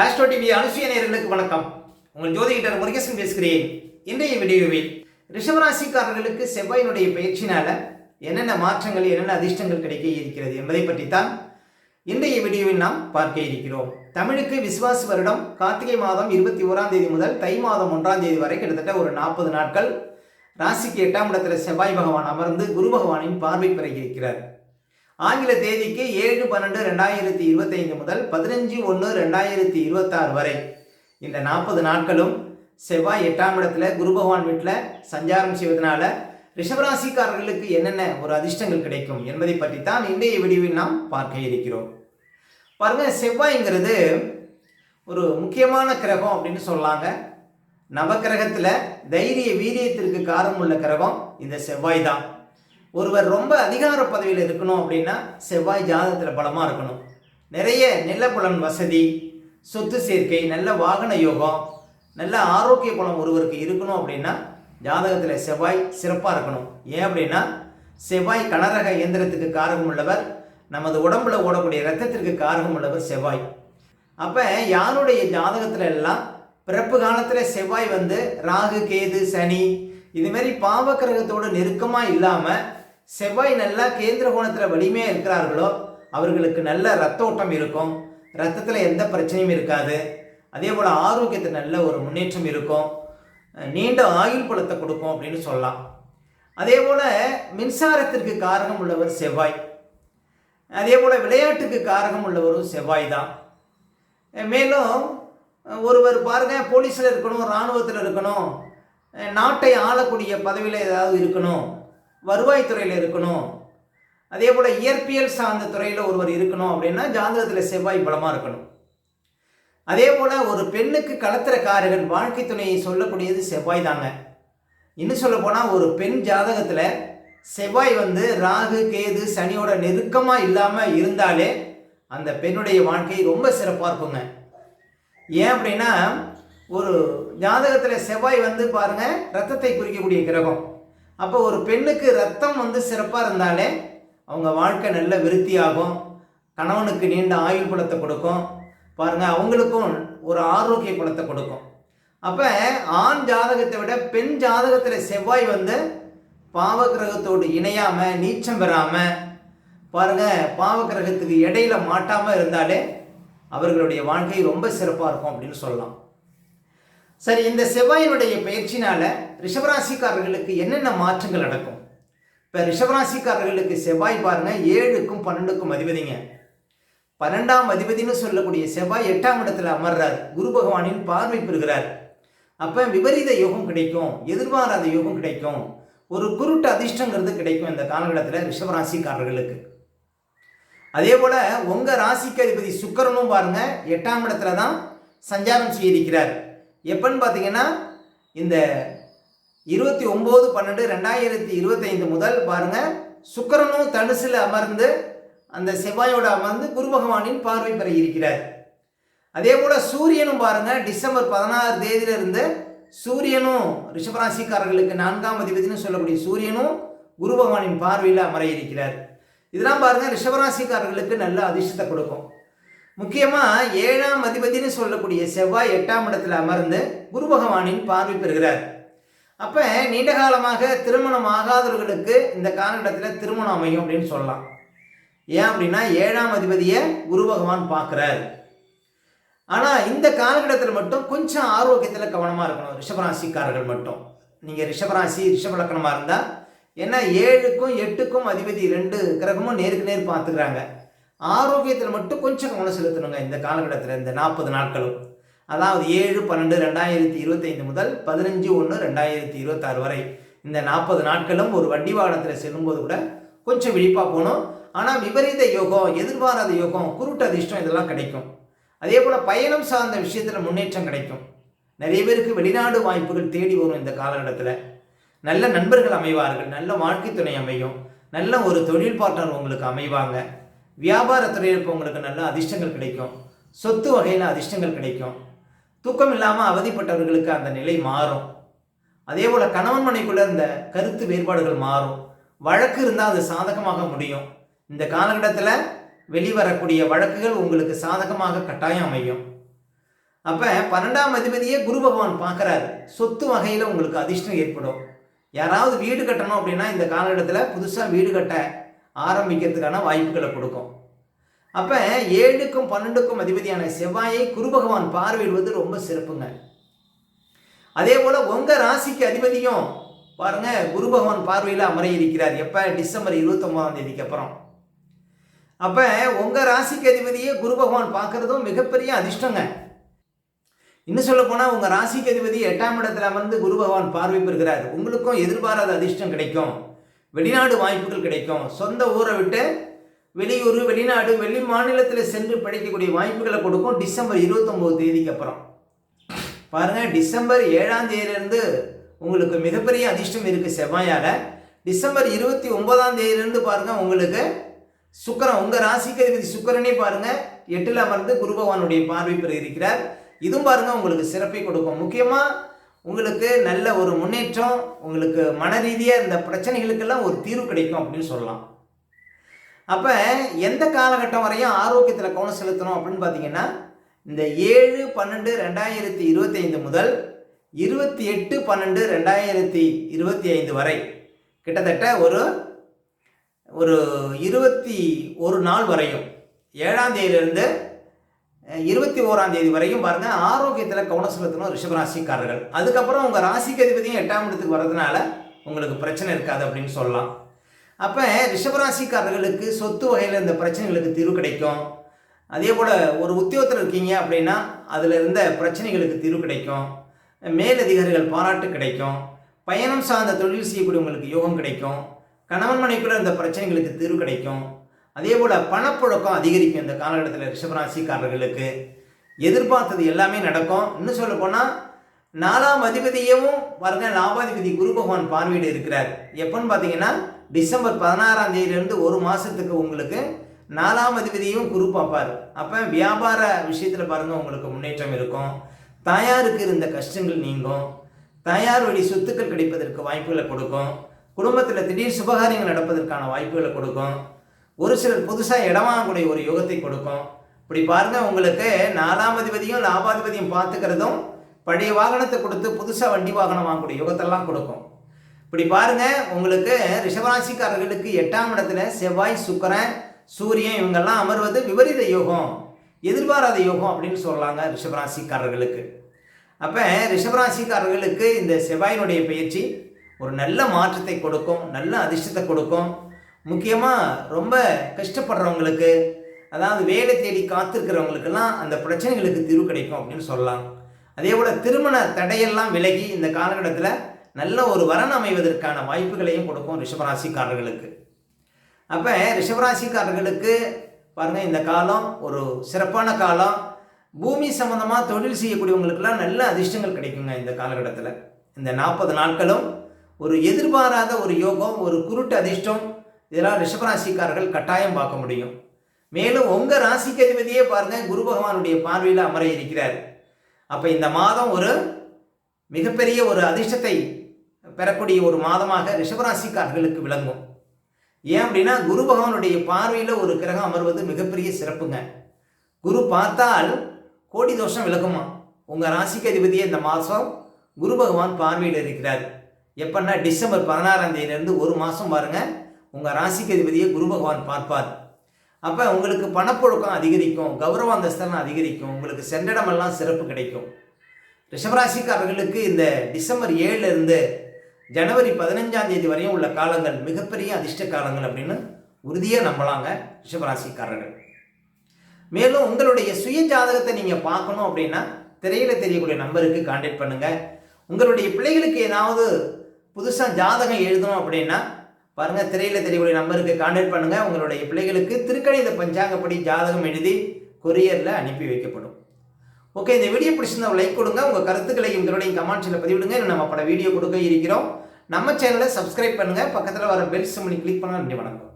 Astro TV அனுசுய நேர்களுக்கு வணக்கம். உங்கள் ஜோதிடர் முருகேசன் பேசுகிறேன். இன்றைய வீடியோவில் ரிஷபராசிக்காரர்களுக்கு செவ்வாயினுடைய பயிற்சினால என்னென்ன மாற்றங்கள் என்னென்ன அதிர்ஷ்டங்கள் கிடைக்க இருக்கிறது என்பதை பற்றி தான் இன்றைய வீடியோவில் நாம் பார்க்க இருக்கிறோம். தமிழுக்கு விசுவாச வருடம் கார்த்திகை மாதம் இருபத்தி ஓராம் தேதி முதல் தை மாதம் ஒன்றாம் தேதி வரை கிட்டத்தட்ட ஒரு நாற்பது நாட்கள். ராசிக்கு எட்டாம் இடத்துல செவ்வாய் பகவான் அமர்ந்து குரு பகவானின் பார்வை பெற இருக்கிறார். ஆங்கில தேதிக்கு ஏழு பன்னெண்டு ரெண்டாயிரத்தி இருபத்தைந்து முதல் பதினஞ்சு ஒன்று ரெண்டாயிரத்தி இருபத்தாறு வரை. இந்த நாற்பது நாட்களும் செவ்வாய் எட்டாம் இடத்துல குரு பகவான் வீட்டில் சஞ்சாரம் செய்வதனால ரிஷபராசிக்காரர்களுக்கு என்னென்ன ஒரு அதிர்ஷ்டங்கள் கிடைக்கும் என்பதை பற்றி தான் இன்றைய வீடியோவில் நாம் பார்க்க இருக்கிறோம். பாருங்கள் செவ்வாய்ங்கிறது ஒரு முக்கியமான கிரகம் அப்படின்னு சொல்லாங்க. நவக்கிரகத்தில் தைரிய வீரியத்திற்கு காரணம் உள்ள கிரகம் இந்த செவ்வாய் தான். ஒருவர் ரொம்ப அதிகார பதவியில் இருக்கணும் அப்படின்னா செவ்வாய் ஜாதகத்தில் பலமாக இருக்கணும். நிறைய நிலப்புலன் வசதி சொத்து சேர்க்கை நல்ல வாகன யோகம் நல்ல ஆரோக்கிய குலம் ஒருவருக்கு இருக்கணும் அப்படின்னா ஜாதகத்தில் செவ்வாய் சிறப்பாக இருக்கணும். ஏன் அப்படின்னா செவ்வாய் கனரக இயந்திரத்துக்கு காரகம் உள்ளவர் நமது உடம்புல ஓடக்கூடிய ரத்தத்திற்கு காரகம் உள்ளவர் செவ்வாய். அப்போ யாருடைய ஜாதகத்துல எல்லாம் பிறப்பு காலத்தில் செவ்வாய் வந்து ராகு கேது சனி இதுமாரி பாவக்கிரகத்தோடு நெருக்கமாக இல்லாமல் செவ்வாய் நல்லா கேந்திர கோணத்தில் வலிமையாக இருக்கிறார்களோ அவர்களுக்கு நல்ல ரத்த ஓட்டம் இருக்கும். ரத்தத்தில் எந்த பிரச்சனையும் இருக்காது. அதே போல் ஆரோக்கியத்தில் நல்ல ஒரு முன்னேற்றம் இருக்கும். நீண்ட ஆயுள் பலத்தை கொடுக்கும் அப்படின்னு சொல்லலாம். அதே போல் மின்சாரத்திற்கு காரகம் உள்ளவர் செவ்வாய். அதே போல் விளையாட்டுக்கு காரகம் உள்ளவரும் செவ்வாய் தான். மேலும் ஒருவர் பாருங்க போலீஸில் இருக்கணும் இராணுவத்தில் இருக்கணும் நாட்டை ஆளக்கூடிய பதவியில் ஏதாவது இருக்கணும். வருவாய்த்துறையில் இருக்கணும். அதே போல் இயற்பியல் சார்ந்த துறையில் ஒருவர் இருக்கணும் அப்படின்னா ஜாதகத்தில் செவ்வாய் பலமாக இருக்கணும். அதே போல் ஒரு பெண்ணுக்கு கலத்திர காரகன் வாழ்க்கை துணையை சொல்லக்கூடியது செவ்வாய் தாங்க. இன்னும் சொல்ல போனால் ஒரு பெண் ஜாதகத்தில் செவ்வாய் வந்து ராகு கேது சனியோட நெருக்கமாக இல்லாமல் இருந்தாலே அந்த பெண்ணுடைய வாழ்க்கை ரொம்ப சிறப்பாக இருக்குங்க. ஏன் அப்படின்னா ஒரு ஜாதகத்தில் செவ்வாய் வந்து பாருங்கள் ரத்தத்தை குறிக்கக்கூடிய கிரகம். அப்போ ஒரு பெண்ணுக்கு ரத்தம் வந்து சிறப்பாக இருந்தாலே அவங்க வாழ்க்கை நல்ல விருத்தியாகும். கணவனுக்கு நீண்ட ஆயுள் குலத்தை கொடுக்கும். பாருங்க அவங்களுக்கும் ஒரு ஆரோக்கிய குலத்தை கொடுக்கும். அப்போ ஆண் ஜாதகத்தை விட பெண் ஜாதகத்தில் செவ்வாய் வந்து பாவகிரகத்தோடு இணையாமல் நீச்சம் பெறாமல் பாருங்க பாவகிரகத்துக்கு இடையில மாட்டாமல் இருந்தாலே அவர்களுடைய வாழ்க்கை ரொம்ப சிறப்பாக இருக்கும் அப்படின்னு சொல்லலாம். சரி இந்த செவ்வாயினுடைய பயிற்சினால ரிஷபராசிக்காரர்களுக்கு என்னென்ன மாற்றங்கள் நடக்கும்? இப்போ ரிஷபராசிக்காரர்களுக்கு செவ்வாய் பாருங்க ஏழுக்கும் பன்னெண்டுக்கும் அதிபதிங்க. பன்னெண்டாம் அதிபதினு சொல்லக்கூடிய செவ்வாய் எட்டாம் இடத்துல அமர்றார். குரு பகவானின் பார்வை பெறுகிறார். அப்போ விபரீத யோகம் கிடைக்கும் எதிர்பாராத யோகம் கிடைக்கும். ஒரு குருட்டு அதிர்ஷ்டங்கிறது கிடைக்கும் இந்த காலகட்டத்தில் ரிஷபராசிக்காரர்களுக்கு. அதே போல் உங்கள் ராசிக்கு அதிபதி சுக்கரனும் பாருங்க எட்டாம் இடத்துல தான் சஞ்சாரம் செய்திருக்கிறார். எப்பன்னு பார்த்தீங்கன்னா இந்த இருபத்தி ஒம்பது பன்னெண்டு ரெண்டாயிரத்தி இருபத்தைந்து முதல் பாருங்கள் சுக்கரனும் தனுசில் அமர்ந்து அந்த செவ்வாயோட அமர்ந்து குரு பகவானின் பார்வை பெற இருக்கிறார். அதே போல் சூரியனும் பாருங்கள் டிசம்பர் பதினாறு தேதியிலிருந்து சூரியனும் ரிஷபராசிக்காரர்களுக்கு நான்காம் அதிபதினு சொல்லக்கூடிய சூரியனும் குரு பகவானின் பார்வையில் அமர இருக்கிறார். இதெல்லாம் பாருங்க ரிஷபராசிக்காரர்களுக்கு நல்ல அதிர்ஷ்டத்தை கொடுக்கும். முக்கியமாக ஏழாம் அதிபதினு சொல்லக்கூடிய செவ்வாய் எட்டாம் இடத்துல அமர்ந்து குரு பகவானின் பார்வை பெறுகிறார். அப்போ நீண்ட காலமாக திருமணம் ஆகாதவர்களுக்கு இந்த காலகட்டத்தில் திருமணம் அமையும் அப்படின்னு சொல்லலாம். ஏன் அப்படின்னா ஏழாம் அதிபதியை குரு பகவான் பார்க்குறார். ஆனால் இந்த காலகட்டத்தில் மட்டும் கொஞ்சம் ஆரோக்கியத்தில் கவனமாக இருக்கணும். ரிஷபராசிக்காரர்கள் மட்டும். நீங்கள் ரிஷபராசி ரிஷபலக்கணமாக இருந்தால் ஏன்னா ஏழுக்கும் எட்டுக்கும் அதிபதி ரெண்டு கிரகமும் நேருக்கு நேர் பார்த்துக்கிறாங்க. ஆரோக்கியத்தில் மட்டும் கொஞ்சம் கவனம் செலுத்தணுங்க இந்த காலகட்டத்தில் இந்த நாற்பது நாட்களும். அதாவது ஏழு பன்னெண்டு ரெண்டாயிரத்தி இருபத்தைந்து முதல் பதினஞ்சு ஒன்று ரெண்டாயிரத்தி இருபத்தாறு வரை. இந்த நாற்பது நாட்களும் ஒரு வண்டி வாகனத்தில் செல்லும்போது கூட கொஞ்சம் விழிப்பாக போகணும். ஆனால் விபரீத யோகம் எதிர்பாராத யோகம் குருட்டு அதிர்ஷ்டம் இதெல்லாம் கிடைக்கும். அதே போல் பயணம் சார்ந்த விஷயத்தில் முன்னேற்றம் கிடைக்கும். நிறைய பேருக்கு வெளிநாடு வாய்ப்புகள் தேடி வரும் இந்த காலகட்டத்தில். நல்ல நண்பர்கள் அமைவார்கள் நல்ல வாழ்க்கை துணை அமையும். நல்ல ஒரு தொழில் பார்ட்னர் உங்களுக்கு அமைவாங்க. வியாபாரத்துறையில் இருப்பவங்களுக்கு நல்ல அதிர்ஷ்டங்கள் கிடைக்கும். சொத்து வகையில் அதிர்ஷ்டங்கள் கிடைக்கும். தூக்கம் இல்லாமல் அவதிப்பட்டவர்களுக்கு அந்த நிலை மாறும். அதே போல் கணவன் மனைக்குள்ள இந்த கருத்து வேறுபாடுகள் மாறும். வழக்கு இருந்தால் அது சாதகமாக முடியும். இந்த காலகட்டத்தில் வெளிவரக்கூடிய வழக்குகள் உங்களுக்கு சாதகமாக கட்டாயம் அமையும். அப்போ பன்னெண்டாம் அதிபதியே குரு பகவான் பார்க்குறாரு சொத்து வகையில் உங்களுக்கு அதிர்ஷ்டம் ஏற்படும். யாராவது வீடு கட்டணும் அப்படின்னா இந்த காலகட்டத்தில் புதுசாக வீடு கட்ட ஆரம்பிக்கிறதுக்கான வாய்ப்புகளை கொடுக்கும். அப்போ ஏழுக்கும் பன்னெண்டுக்கும் அதிபதியான செவ்வாயை குரு பகவான் பார்வையிடுவது ரொம்ப சிறப்புங்க. அதே போல் உங்கள் ராசிக்கு அதிபதியும் பாருங்க குரு பகவான் பார்வையில் அமர இருக்கிறார் எப்போ? டிசம்பர் இருபத்தொம்பதாம் தேதிக்கு அப்புறம். அப்போ உங்கள் ராசிக்கு அதிபதியே குரு பகவான் பார்க்குறதும் மிகப்பெரிய அதிர்ஷ்டங்க. இன்னும் சொல்ல போனால் உங்கள் ராசிக்கு அதிபதி எட்டாம் இடத்துல அமர்ந்து குரு பகவான் பார்வை பெறுகிறார். உங்களுக்கும் எதிர்பாராத அதிர்ஷ்டம் கிடைக்கும். வெளிநாடு வாய்ப்புகள் கிடைக்கும். சொந்த ஊரை விட்டு வெளியூர் வெளிநாடு வெளி மாநிலத்தில் சென்று படிக்கக்கூடிய வாய்ப்புகளை கொடுக்கும் டிசம்பர் இருபத்தொம்போது தேதிக்கு அப்புறம். பாருங்கள் டிசம்பர் ஏழாம் தேதியிலிருந்து உங்களுக்கு மிகப்பெரிய அதிர்ஷ்டம் இருக்குது செவ்வாயால். டிசம்பர் இருபத்தி ஒன்பதாம் தேதியிலிருந்து பாருங்கள் உங்களுக்கு சுக்கரன் உங்கள் ராசிக்கு அதிபதி சுக்கரனே பாருங்கள் எட்டில் அமர்ந்து குரு பகவானுடைய பார்வை பெற இருக்கிறார். இதுவும் பாருங்கள் உங்களுக்கு சிறப்பை கொடுக்கும். முக்கியமாக உங்களுக்கு நல்ல ஒரு முன்னேற்றம் உங்களுக்கு மன ரீதியாக இந்த பிரச்சனைகளுக்கெல்லாம் ஒரு தீர்வு கிடைக்கும் அப்படின்னு சொல்லலாம். அப்போ எந்த காலகட்டம் வரையும் ஆரோக்கியத்தில் கவனம் செலுத்தணும் அப்படின்னு பார்த்தீங்கன்னா இந்த ஏழு பன்னெண்டு ரெண்டாயிரத்தி இருபத்தைந்து முதல் இருபத்தி எட்டு பன்னெண்டு ரெண்டாயிரத்தி இருபத்தி ஐந்து வரை கிட்டத்தட்ட ஒரு ஒரு இருபத்தி ஒரு நாள் வரையும். ஏழாம் தேதியிலிருந்து இருபத்தி ஓராம் தேதி வரையும் பாருங்கள் ஆரோக்கியத்தில் கவனம் செலுத்தணும் ரிஷபராசிக்காரர்கள். அதுக்கப்புறம் உங்கள் ராசிக்கு அதிபதியும் எட்டாம் இடத்துக்கு வர்றதுனால உங்களுக்கு பிரச்சனை இருக்காது அப்படின்னு சொல்லலாம். அப்போ ரிஷபராசிக்காரர்களுக்கு சொத்து வகையில் இந்த பிரச்சனைகளுக்கு தீர்வு கிடைக்கும். அதே போல் ஒரு உத்தியோகத்தில் இருக்கீங்க அப்படின்னா அதில் இருந்த பிரச்சனைகளுக்கு தீர்வு கிடைக்கும். மேலதிகாரிகள் பாராட்டு கிடைக்கும். பயணம் சார்ந்த தொழில் செய்யக்கூடியவங்களுக்கு யோகம் கிடைக்கும். கணவன் மனைக்குள்ள இந்த பிரச்சனைகளுக்கு தீர்வு கிடைக்கும். அதே போல் பணப்புழக்கம் அதிகரிக்கும் இந்த காலகட்டத்தில் ரிஷபராசிக்காரர்களுக்கு. எதிர்பார்த்தது எல்லாமே நடக்கும். இன்னும் சொல்ல போனால் நாலாம் அதிபதியவும் பாருங்க லாபாதிபதி குரு பகவான் பார்வையிட இருக்கிறார். எப்போன்னு பார்த்தீங்கன்னா டிசம்பர் பதினாறாம் தேதியிலேருந்து ஒரு மாதத்துக்கு உங்களுக்கு நாலாம் அதிபதியும் குரு பார்ப்பார். அப்போ வியாபார விஷயத்தில் பாருங்கள் உங்களுக்கு முன்னேற்றம் இருக்கும். தாயாருக்கு இருந்த கஷ்டங்கள் நீங்கும். தாயார் வழி சொத்துக்கள் கிடைப்பதற்கு வாய்ப்புகளை கொடுக்கும். குடும்பத்தில் திடீர் சுபகாரியங்கள் நடப்பதற்கான வாய்ப்புகளை கொடுக்கும். ஒரு சிலர் புதுசாக இடம் வாங்கக்கூடிய ஒரு யோகத்தை கொடுக்கும். இப்படி பாருங்கள் உங்களுக்கு நாலாம் அதிபதியும் லாபாதிபதியும் பார்த்துக்கிறதும் பழைய வாகனத்தை கொடுத்து புதுசாக வண்டி வாகனம் வாங்கக்கூடிய யோகத்தெல்லாம் கொடுக்கும். இப்படி பாருங்க உங்களுக்கு ரிஷபராசிக்காரர்களுக்கு எட்டாம் இடத்துல செவ்வாய் சுக்கரன் சூரியன் இவங்கெல்லாம் அமர்வது விபரீத யோகம். எதிர்பாராத யோகம் அப்படின்னு சொல்லலாங்க ரிஷபராசிக்காரர்களுக்கு. அப்போ ரிஷபராசிக்காரர்களுக்கு இந்த செவ்வாயினுடைய பயிற்சி ஒரு நல்ல மாற்றத்தை கொடுக்கும் நல்ல அதிர்ஷ்டத்தை கொடுக்கும். முக்கியமாக ரொம்ப கஷ்டப்படுறவங்களுக்கு அதாவது வேலை தேடி காத்திருக்கிறவங்களுக்கெல்லாம் அந்த பிரச்சனைகளுக்கு தீர்வு கிடைக்கும் அப்படின்னு சொல்லலாம். அதே போல் திருமண தடையெல்லாம் விலகி இந்த காலகட்டத்தில் நல்ல ஒரு வரன் அமைவதற்கான வாய்ப்புகளையும் கொடுக்கும் ரிஷபராசிக்காரர்களுக்கு. அப்போ ரிஷபராசிக்காரர்களுக்கு பாருங்கள் இந்த காலம் ஒரு சிறப்பான காலம். பூமி சம்மந்தமாக தொழில் செய்யக்கூடியவங்களுக்கெல்லாம் நல்ல அதிர்ஷ்டங்கள் கிடைக்குங்க இந்த காலகட்டத்தில். இந்த நாற்பது நாட்களும் ஒரு எதிர்பாராத ஒரு யோகம் ஒரு குருட்டு அதிர்ஷ்டம் இதெல்லாம் ரிஷபராசிக்காரர்கள் கட்டாயம் பார்க்க முடியும். மேலும் உங்கள் ராசிக்கு அதிபதியே பாருங்கள் குரு பகவானுடைய பார்வையில் அமர இருக்கிறார். அப்போ இந்த மாதம் ஒரு மிகப்பெரிய ஒரு அதிர்ஷ்டத்தை பெறக்கூடிய ஒரு மாதமாக ரிஷபராசிக்காரர்களுக்கு விளங்கும். ஏன் அப்படின்னா குரு பகவானுடைய பார்வையில் ஒரு கிரகம் அமர்வது மிகப்பெரிய சிறப்புங்க. குரு பார்த்தால் கோடி தோஷம் விலகுமா? உங்கள் ராசிக்கு அதிபதியே இந்த மாதம் குரு பகவான் பார்வையில் இருக்கிறார். எப்பன்னா டிசம்பர் பதினாறாம் தேதியிலேருந்து ஒரு மாதம் பாருங்கள் உங்கள் ராசிக்கு அதிபதியை குரு பகவான் பார்ப்பார். அப்போ உங்களுக்கு பணப்புழக்கம் அதிகரிக்கும் கௌரவ அந்தஸ்தெல்லாம் அதிகரிக்கும் உங்களுக்கு சென்றிடமெல்லாம் சிறப்பு கிடைக்கும். ரிஷபராசிக்காரர்களுக்கு இந்த டிசம்பர் ஏழுலேருந்து ஜனவரி பதினஞ்சாம் தேதி வரையும் உள்ள காலங்கள் மிகப்பெரிய அதிர்ஷ்ட காலங்கள் அப்படின்னு உறுதியாக நம்பலாங்க ரிஷபராசிக்காரர்கள். மேலும் உங்களுடைய சுய ஜாதகத்தை நீங்கள் பார்க்கணும் அப்படின்னா திரையில் தெரியக்கூடிய நம்பருக்கு கான்டாக்ட் பண்ணுங்கள் உங்களுடைய பிள்ளைகளுக்கு ஏதாவது புதுசாக ஜாதகம் எழுதணும் அப்படின்னா பாருங்கள் திரையில் தெரியக்கூடிய நம்பருக்கு கான்டாக்ட் பண்ணுங்கள் உங்களுடைய பிள்ளைகளுக்கு திருக்கணித பஞ்சாங்கப்படி ஜாதகம் எழுதி கொரியரில் அனுப்பி வைக்கப்படும். ஓகே இந்த வீடியோ பிடிச்சிருந்தா லைக் கொடுங்க. உங்கள் கருத்துக்களை எங்களுடைய கமெண்ட்ஸில் பதிவிடுங்க. நம்ம பல வீடியோ கொடுக்க இருக்கிறோம். நம்ம சேனலை சப்ஸ்கிரைப் பண்ணுங்கள் பக்கத்தில் வர பெல் சிம்மனி கிளிக் பண்ணால் நன்றி வணக்கம்.